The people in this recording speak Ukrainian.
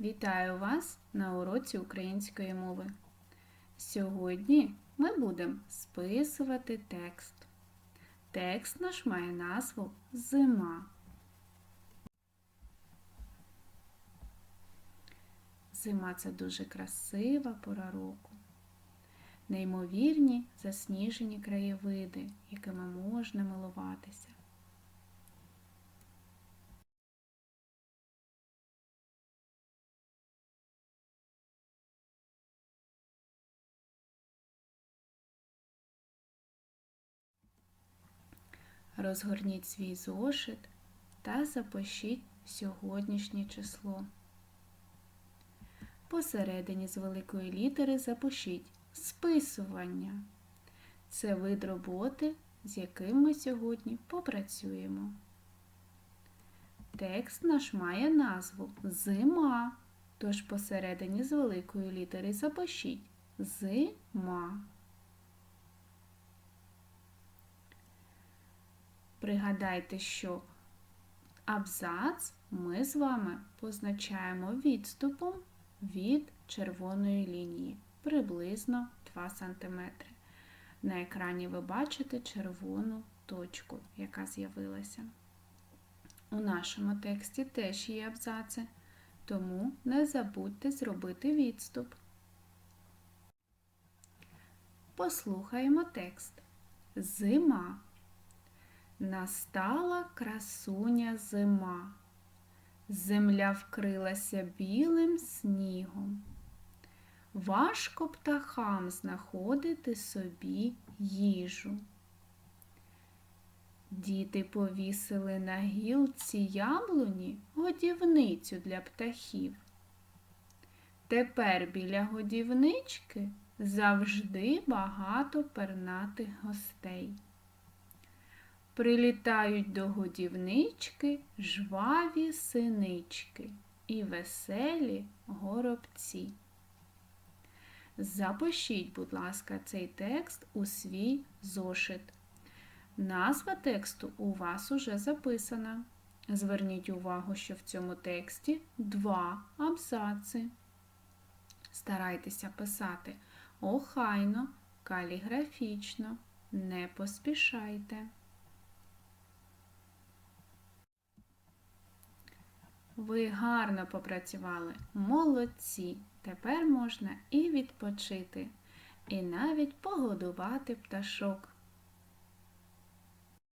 Вітаю вас на уроці української мови. Сьогодні ми будемо списувати текст. Текст наш має назву Зима. Зима це дуже красива пора року. Неймовірні засніжені краєвиди, якими можна милуватися. Розгорніть свій зошит та запишіть сьогоднішнє число. Посередині з великої літери запишіть списування. Це вид роботи, з яким ми сьогодні попрацюємо. Текст наш має назву Зима. Тож посередині з великої літери запишіть Зима. Пригадайте, що абзац ми з вами позначаємо відступом від червоної лінії приблизно 2 см. На екрані ви бачите червону точку, яка з'явилася. У нашому тексті теж є абзаци, тому не забудьте зробити відступ. Послухаємо текст. Зима. Настала красуня зима. Земля вкрилася білим снігом. Важко птахам знаходити собі їжу. Діти повісили на гілці яблуні годівницю для птахів. Тепер біля годівнички завжди багато пернатих гостей. Прилітають до годівнички жваві синички і веселі горобці. Запишіть, будь ласка, цей текст у свій зошит. Назва тексту у вас уже записана. Зверніть увагу, що в цьому тексті два абзаци. Старайтеся писати охайно, каліграфічно, не поспішайте. Ви гарно попрацювали, молодці. Тепер можна і відпочити, і навіть погодувати пташок.